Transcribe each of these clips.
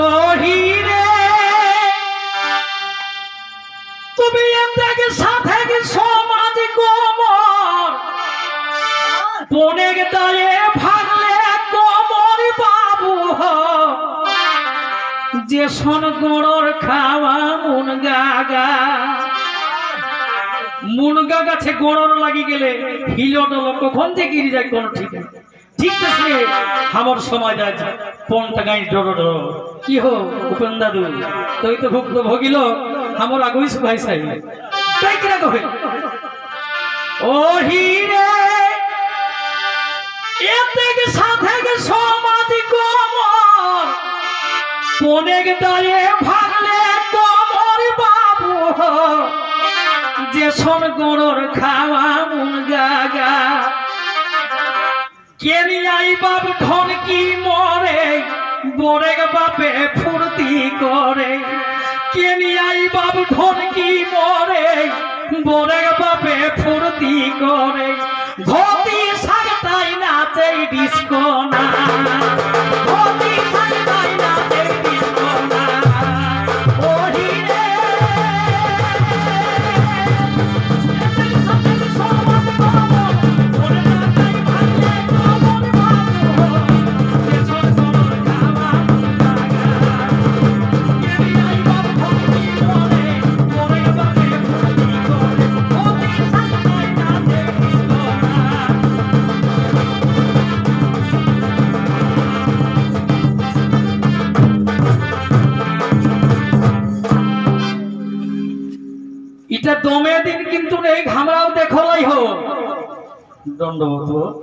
ও হিরে তুমি এতে সাথে সমাজ গোমর বনে দাঁড়িয়ে ভাগলে কোমর বাবু। যে গোড়র খাওয়া মুন গাগা। মুনগা গাছে গোড়র লাগি গেলে হিলো ডলো কখন গিরি যায় কোন ঠিক ঠিক আছে আমার সময় যায় পনটা গাই ডরো ডরো। কি হো উপেন দাদু তুই তো ভুক্ত ভোগিল আমার আগুই ভাই সাই তাই কিরা কহে ও হিরে এতে সাথে সমাধি কমর পনেক দাঁড়িয়ে ভাগলে কমর বাবু। যে শোন গরর খাওয়া মুন গাগা। কেনিয়াই বাপ ঢনকি মরে বরেক বাপে ফুর্তি করে। কেনিয়াই বাপ ঢোলকি মরে? বরেক বাপে ফুর্তি করে। ধতি সারতাই নাচে ডিস্কো না। দণ্ডবত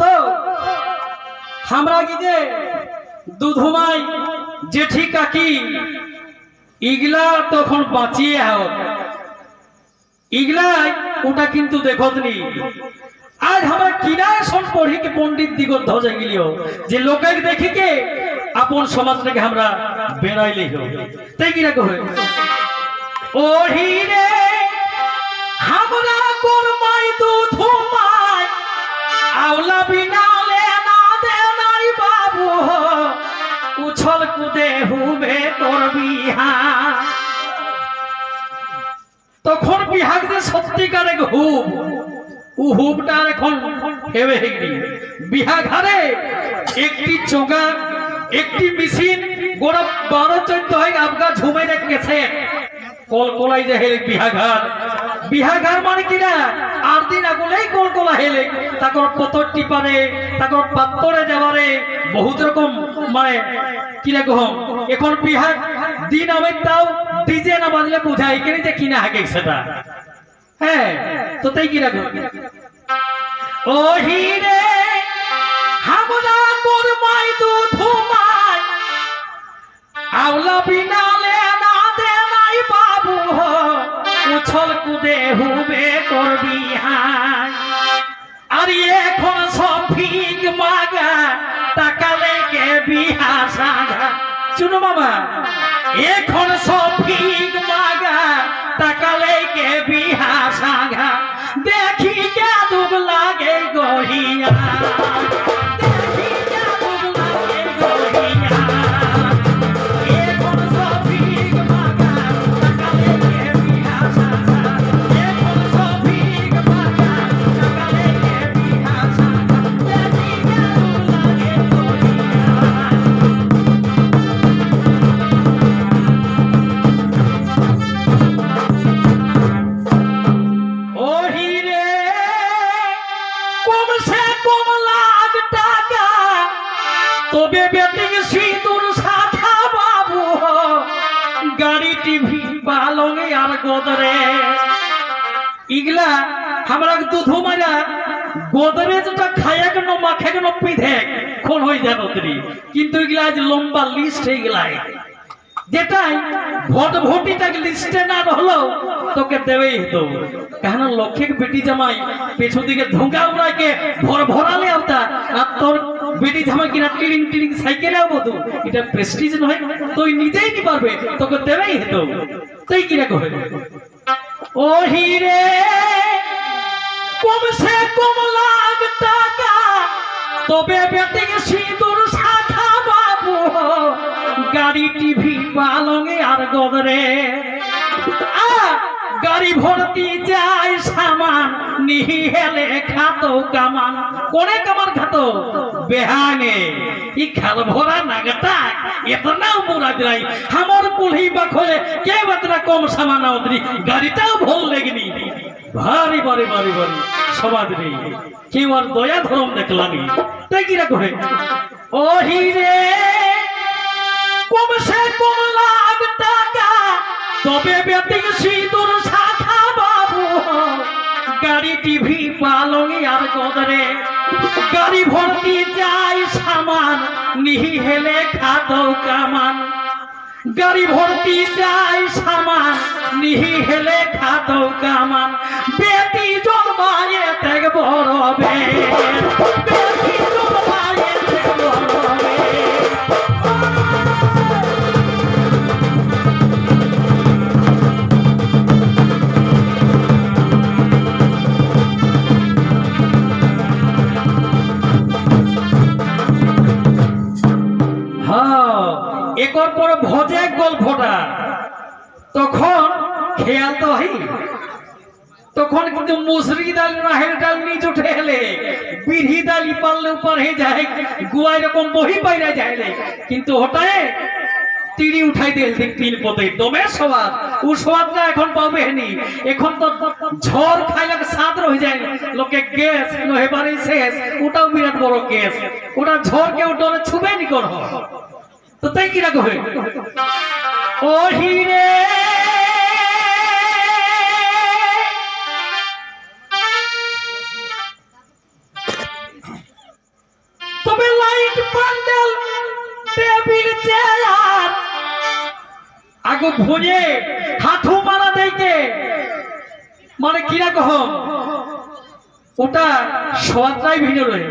তো, আমরা কি যে দুধুমাই জেঠি কাকি, ইগলা তখন বাঁচিয়ে হও। ইগলাই ওটা কিন্তু দেখতনি। আজ আমরা কিনায় সব পণ্ডিত গেলিও যে লোকের দেখি কে আপন আমরা বেড়াইলেই হোক তাই কিনা কহে? ও হিরে আমরা করমাই দুধ তখন বিহাগ যে সত্যিকারে হুব, ও হুবটার এখন হেবে বিহা ঘরে একটি চোগা একটি মেশিন, গোড়া বারো চোদ্দ হয়ে আপগা ঝুমে রেখেছে কলকলাই যে হেলে বিহাঘার বিহাঘার মানে কিনা? আট দিন আগুলেই হেলে। তাকর পতর টিপারে তাকর পাত্তরে যাবারে বহুত রকম মানে কিনা কহম এখন দিন আমি তাও ডিজে না বাজলে বুঝাই কেন যে কিনা হাগে সেটা হ্যাঁ তো তাই কিনা কহ ও হিরে হামরা তোর মাই দুধ মাই। আওলা বিনালে না দে নাই হো উছল কুদে হুবে করবি হাই। আর এখন সব ফিক মাগা তাকালে কে বিহা সাগা। শুনো বাবা, এখন সব তবে বেটিং সিঁদুর সাথা বাবু। গাড়ি, টিভি বালঙে আর গোদরে। ইগলা, আমরা দুধ মারা গোদরেজটা খায়া কেন মাখে কেন পিধে? কোন হয়ে যান তরি কিন্তু এগুলা আজ লম্বা লিস্ট হয়ে গেলাই। যেটাই ভোট ভোটিটাকে লিস্টে না রহলো তোকে দেবেই হতো কেন লক্ষ্যে বেটি জামাই পেছন দিকে ধোঁকা উড়াইকে ভর ভরালে আওতা আর তোর বেটি জামাই কিনা টিড়িং টিড়িং সাইকেলে তো এটা প্রেস্টিজ নয়, তুই নিজেই নি পারবে? তোকে দেবেই হতো তুই কিনা কহে? ও হিরে কম সে কম লাখ টাকা। তবে বেটিকে সিঁদুর শাখা বাবু। গাড়ি, টিভি, পালঙে আর গদরে। গাড়ি ভর্তি যায় সামান, নিহি হেলে খাতো কামান। কোনে কামান খাতো? বেহানে। ই খাল ভরা নাগটা এতনাও মুরা দিলাই আমার কুলহি বাখলে কে বাতরা কম সামান আউদ্রি, গাড়িটাও ভল লেগনি। ভারী ভারী ভারী ভারী সমাজ নেই কেউ আর দয়া ধরম দেখলানি তাই কিরা কহে ও হিরে কমসে কম লাখ টাকা, তবে বেটিং সিঁদুর শাখা গাড়ি টিভি পালং আর গদরে। গাড়ি ভর্তি যায় সামান, নিহি হেলে খাতো কামান। গাড়ি ভর্তি যাই সামান, নিহি হেলে খাতো কামান। বেটি জন্মায় তেগ বড় বেটি তখন খেয়াল তো হই তখন কিন্তু মুসরি ডাল, রাহের ডাল নিচ উঠে এলে, বিড়ি ডালি পারলে উপর হয়ে যায় গুয়াই রকম বহি বাইরে যায়। কিন্তু হটায় তিরি উঠাই দিয়ে তিন পদে। দমে সবাদ ও সবাদটা এখন পাবে নি। এখন তো ঝড় খাইলে স্বাদ রয়ে যায়। লোকে গ্যাস এবারে শেষ। ওটাও বিরাট বড় গ্যাস। ওটা ঝড় কেউ ডরে ছুবে নি কর তো তাই কিরা কবে ও হিরে তবে লাইট প্যান্ডেল টেবিল চেয়ার। আগো ভুঁজে হাঁটু মারা দেইকে মানে কিরা কহ ওটা সোয়াদটাই ভিন্ন রয়ে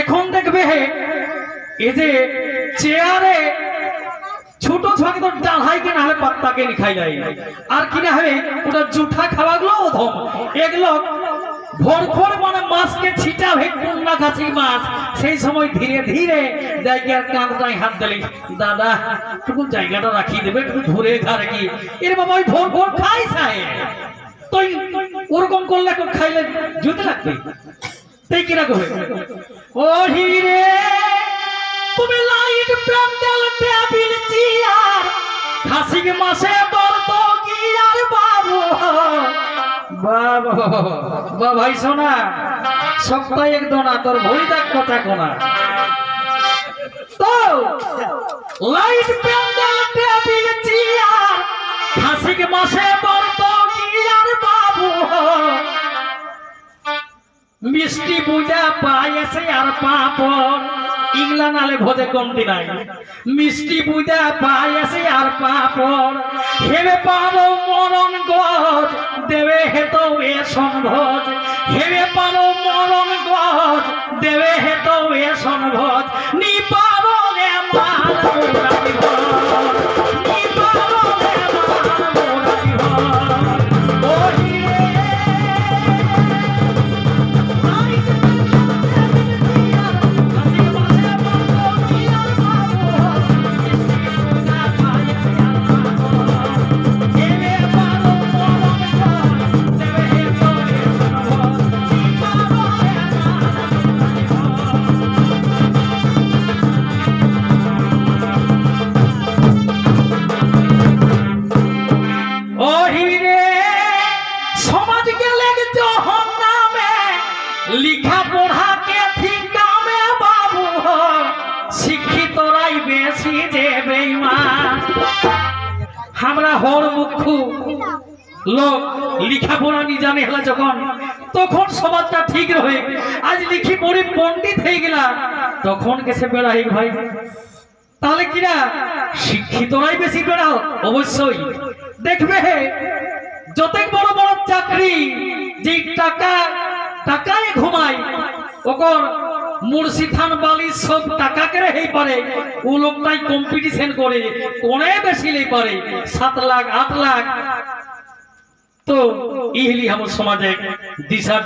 এখন দেখবে এই যে চেয়ারে ছোট ছোট তো ডালহাই কে নাহলে পাত্তা কে নি খাই যায় আর কিনা হবে ওটা জুঠা খাওয়াগুলো অধম এগুলো ভোর ভোর মানে মাছকে ছিটা হয়ে কুন্না খাসি মাছ। সেই সময় ধীরে ধীরে জায়গার কাঁধটায় হাত দিলি, দাদা একটু জায়গাটা রাখিয়ে দেবে একটু ধরে ঘরে কি? এর বাবা ওই ভোর ভোর খাই খায় তুই ওরকম করলে খাইলে জুতে লাগবে। তাই কিনা কবে ও হিরে তুমি লাইট প্যান্ডেল টেবিল চেয়ার খাসিক মাসে বর্ত আর বাবু। বাবা, বা ভাই সোনা সপ্তাহে এক দোনা, তোর ভরি দেখ কথা কোনা। তো, লাইট প্যান্ডেল টেবিল চেয়ার খাসিক মাসে বর্ত আর বাবু। মিষ্টি পূজা পায়েছে আর পাপড় ইংলা নালে ভোজে কমতি নাই। মিষ্টি পাই আছে আর পাপড়। হেবে পাবো মরণ গজ, দেবে হেত এ সম্ভব হেবে পারো আমরা হর মুখু লোক লিখা পড়া নি জানে হলে যখন, তখন সমাজটা ঠিক রহে আজ লিখি পড়ে পণ্ডিত হয়ে গেলা তখন কেসে বেড়াই ভাই। তাহলে কিনা শিক্ষিতরাই বেশি বেড়াও অবশ্যই। দেখবে যতই বড় বড় চাকরি যে টাকা, টাকায় ঘুমায়, ওকর মুর্শিদান বালি সব টাকা কেড়ে হয়ে পারে। ও লোকটাই কম্পিটিশন করে, কোনে বেশি লেই পারে? লাখ লাখ। তো ইহলি আমার সমাজে দিশা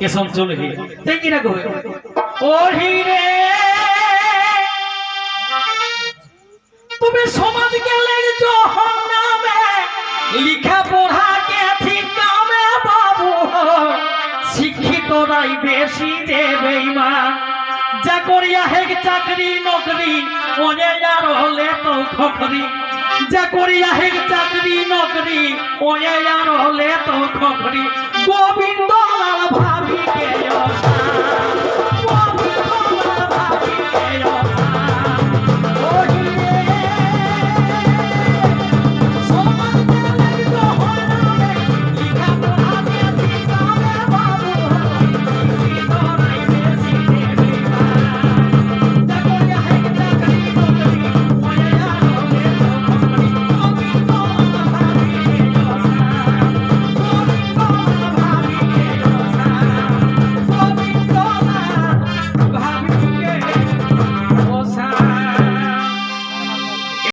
এখন চলে ওহি রে! তুমি জহন্নামে লিখা বেশি যে বেইমান যা করিয়া হেক চাকরি, নকরি ওনে আর হলে তো খকরি। যা করিয়া হেক চাকরি, নকরি ওনে আর হলে তো খকরি। গোবিন্দ লাল ভাবি কে